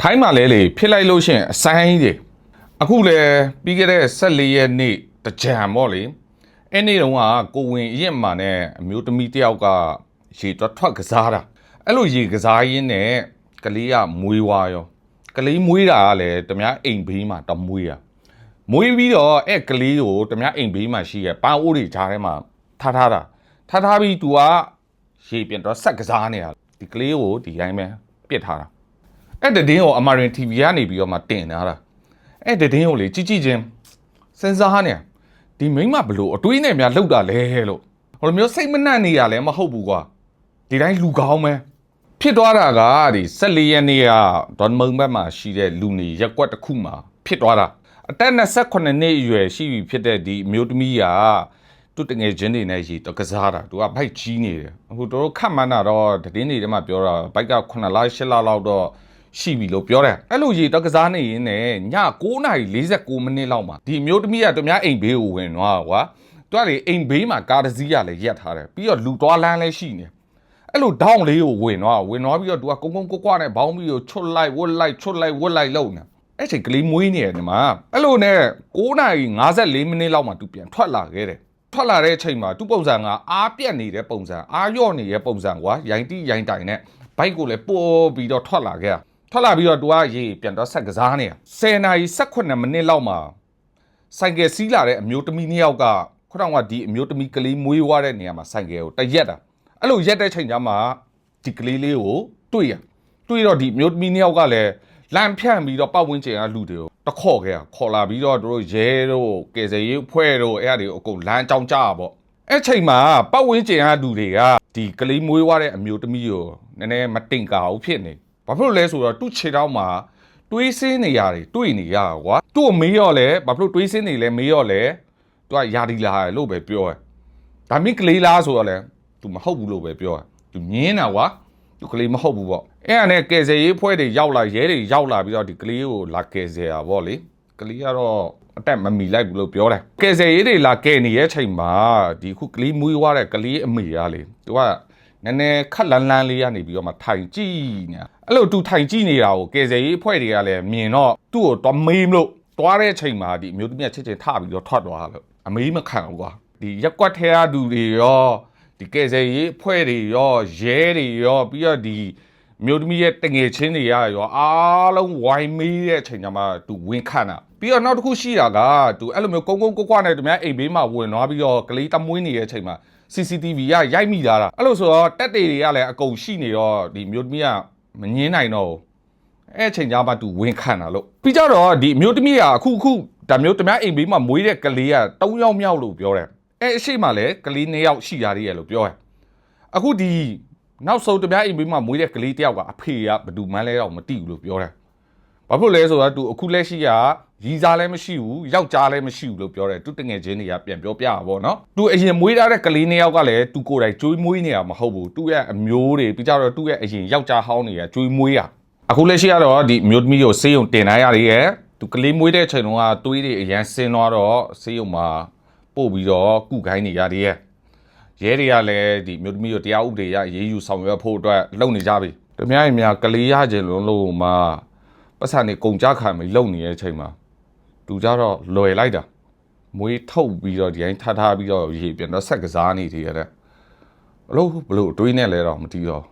ထိုင်းမှာလဲလေဖြစ်လိုက်လို့ရှရင်အဆိုင်ကြီးအခုလဲပြီးခဲ့တဲ့14ရက်နေ့တကြံပေါ့လေအဲ့နေ့တုန်းကကိုဝင်ရင့်မာနဲ့အမျိုးသမီးတစ်ယောက်ကရေတွက်ထွက်ကစားတာအဲ့လိုရေကစားရင်းနဲ့ကလေးကမွေးွားရောကလေးမွေးတာကလည်းတမ ्या အိမ်ဘေးမှာတမွေးရမွေးပြီးတော့အဲ့ကလေးကိုတမ ्या အိမ်ဘေးမှာရှိရပန်းအိုးတွေကြားထဲမှာထားထားတာထားထားပြီး तू ကရေပြန်တော့ဆက်ကစားနေတာဒီကလေးကိုဒီတိုင်းပဲပြစ်ထားတာ အဲ့တည်င်းကိုအမာရင် TV ကနေပြီးတော့မှတင်လာတာအဲ့တည်င်းကိုလေကြည့်ကြည့်ချင်းစဉ်းစားနေဒီမိန်းမဘလို့အတွေးနဲ့များလောက်တာလဲလို့ဟိုလိုမျိုးစိတ်မနှံ့နေရလဲမဟုတ်ဘူးကွာဒီတိုင်းလူကောင်းပဲဖြစ်သွားတာကဒီ14ရက်နေ့ကဒေါ်မုံဘက်မှာရှိတဲ့လူနေရက်ကွက်တစ်ခုမှာဖြစ်သွားတာအသက်28နှစ်အရွယ်ရှိပြီဖြစ်တဲ့ဒီအမျိုးသမီးကသူတငယ်ချင်းတွေနဲ့ရေတော့ကစားတာသူကဘိုက်ကြီးနေတယ်အခုတို့ခတ်မှန်းတာတော့တည်င်းတွေထဲမှာပြောတာဘိုက်က9လ10လလောက်တော့ ရှိပြီလို့ပြောတယ်အဲ့လိုရေတော့ကစားနေရင်နဲ့ည9:49မိနစ်လောက်မှာဒီမျိုးသမီးကသူများအိမ်ဘေးကိုဝင်သွားကွာသူကလေအိမ်ဘေးမှာကားတစ်စီးကလည်းရက်ထားတယ်ပြီးတော့လူသွားလမ်းလည်းရှိနေအဲ့လိုဒေါင်းလေးကိုဝင်သွားဝင်သွားပြီးတော့သူကကုန်းကုန်းကွကွနဲ့ဘောင်းပြီးတော့ချွတ်လိုက်ဝတ်လိုက်ချွတ်လိုက်ဝတ်လိုက်လုံနေအဲ့ချိန်ကလေးမွေးနေတယ်ဒီမှာအဲ့လိုနဲ့9:54မိနစ်လောက်မှာသူပြန်ထွက်လာခဲ့တယ်ထွက်လာတဲ့အချိန်မှာသူ့ပုံစံကအားပြက်နေတဲ့ပုံစံအားလျော့နေတဲ့ပုံစံကွာရိုင်းတိရိုင်းတိုင်နဲ့ဘိုက်ကိုလည်းပို့ပြီးတော့ထွက်လာခဲ့တာ ထွက်လာပြီးတော့သူကရေပြန်တော့ဆက်ကစားနေတာ10နာရီ18မိနစ်လောက်မှာဆိုင်ကယ်စီးလာတဲ့အမျိုးသမီးနှစ်ယောက်ကခုနကဒီအမျိုးသမီးကလေးမွေးွားတဲ့နေရာမှာဆိုင်ကယ်ကိုတရက်တာအဲ့လိုရက်တဲ့ချိန်ကျမှဒီကလေးလေးကိုတွေ့ရတွေ့တော့ဒီအမျိုးသမီးနှစ်ယောက်ကလည်းလမ်းဖြန့်ပြီးတော့ပတ်ဝန်းကျင်ကလူတွေကိုတခေါ်ခဲ့တာခေါ်လာပြီးတော့သူတို့ရဲတို့ကယ်ဆယ်ရေးဖွဲ့တို့အဲ့အရာတွေကိုအကုန်လမ်းကြောင်းကြတာပေါ့အဲ့ချိန်မှာပတ်ဝန်းကျင်ကလူတွေကဒီကလေးမွေးွားတဲ့အမျိုးသမီးကိုနည်းနည်းမတင်ကာဘူးဖြစ်နေ ဘာဖြစ်လို့လဲဆိုတော့သူ့ခြေထောက်မှာတွေးစင်းနေရတယ်တွေ့နေရတာကွာသူ့မေးရောလဲဘာဖြစ်လို့တွေးစင်းနေလဲမေးရောလဲသူကယာဒီလာလို့ပဲပြောတယ်ဒါမိကလေးလားဆိုတော့လဲသူမဟုတ်ဘူးလို့ပဲပြောတယ်သူမြင်းတာကွာသူကလေးမဟုတ်ဘူးပေါ့အဲ့ဒါနဲ့ကယ်ဆယ်ရေးဖွဲ့တွေရောက်လာရဲတွေရောက်လာပြီးတော့ဒီကလေးကိုလာကယ်ဆယ်တာပေါ့လေကလေးကတော့အတက်မမီလိုက်ဘူးလို့ပြောတယ်ကယ်ဆယ်ရေးတွေလာကယ်နေရဲ့ချိန်မှာဒီခုကလေးမွေးွားတဲ့ကလေးအမေကလေသူက နည်းနည်းခက်လန်းလန်းလေးကနေပြီးတော့မှထိုင်ကြည့်နေတာအဲ့လိုသူထိုင်ကြည့်နေတာကိုကယ်ဆယ်ရေးအဖွဲ့တွေကလည်းမြင်တော့သူ့ကိုတော့မေးမလို့တွားတဲ့ချိန်မှာဒီအမျိုးသမီးကချစ်ချစ်ထပြီးတော့ထွက်သွားလို့အမေးမခံဘူးကွာဒီရက်ကွက်ထဲကသူတွေရောဒီကယ်ဆယ်ရေးအဖွဲ့တွေရောရဲတွေရောပြီးတော့ဒီအမျိုးသမီးရဲ့တငယ်ချင်းတွေရရောအားလုံးဝိုင်းမေးတဲ့အချိန်ကျမှသူဝင်ခန့်တာပြီးတော့နောက်တစ်ခုရှိတာကသူအဲ့လိုမျိုးကုန်းကုန်းကွက်ကွက်နဲ့သူများအိမ်ဘေးမှာဝင်သွားပြီးတော့ကလေးတမွေးနေတဲ့အချိန်မှာ CCTV ကရိုက်မိလာတာအဲ့လိုဆိုတော့တက်တွေတွေကလည်းအကုန်ရှိနေတော့ဒီမျိုးသမီးကမငင်းနိုင်တော့ဘူးအဲ့အချိန်ကျမှသူဝင်ခံတာလို့ပြီးကြတော့ဒီမျိုးသမီးကအခုအခုဒါမျိုးတမအိမ်ဘေးမှာမွေးတဲ့ကလေးက၃ယောက်မြောက်လို့ပြောတယ်အဲ့အရှိမှလည်းကလေး၂ယောက်ရှိရသေးရလို့ပြောတယ်အခုဒီနောက်ဆုံးတမအိမ်ဘေးမှာမွေးတဲ့ကလေးတစ်ယောက်ကအဖေကဘယ်သူမှန်းလဲတော့မသိဘူးလို့ပြောတယ် ဘာဖြစ်လို့လဲဆိုတော့သူအခုလက်ရှိကရီစားလည်းမရှိဘူးယောက်ျားလည်းမရှိဘူးလို့ပြောတယ်သူတငယ်ချင်းတွေကပြန်ပြောပြတာပေါ့နော်သူအရင်မွေးထားတဲ့ကလေးနှစ်ယောက်ကလည်းသူကိုယ်တိုင်ကျွေးမွေးနေတာမဟုတ်ဘူးသူ့ရဲ့အမျိုးတွေပြီးကြတော့သူ့ရဲ့အရင်ယောက်ျားဟောင်းတွေကကျွေးမွေးတာအခုလက်ရှိကတော့ဒီအမျိုးသမီးကိုဆေးရုံတင်ထားရရရဲ့သူကလေးမွေးတဲ့ချိန်တုန်းကသွေးတွေအရန်ဆင်းသွားတော့ဆေးရုံမှာပို့ပြီးတော့ကုခိုင်းနေရတဲ့ရဲတွေကလည်းဒီအမျိုးသမီးကိုတရားဥပဒေရရေးယူဆောင်ရွက်ဖို့အတွက်လုပ်နေကြပြီတမန်များကလေးရခြင်းလုံးလို့မှ ပတ်စံနေကုန်ကြခံပြီးလုပ်နေတဲ့အချိန်မှာသူကြတော့လွယ်လိုက်တာမွေးထုတ်ပြီးတော့ဒီတိုင်းထားထားပြီးတော့ရေပြန်တော့ဆက်ကစားနေသေးရတဲ့ဘလို့ဘလို့တွေးနေလဲတော့မတီးတော့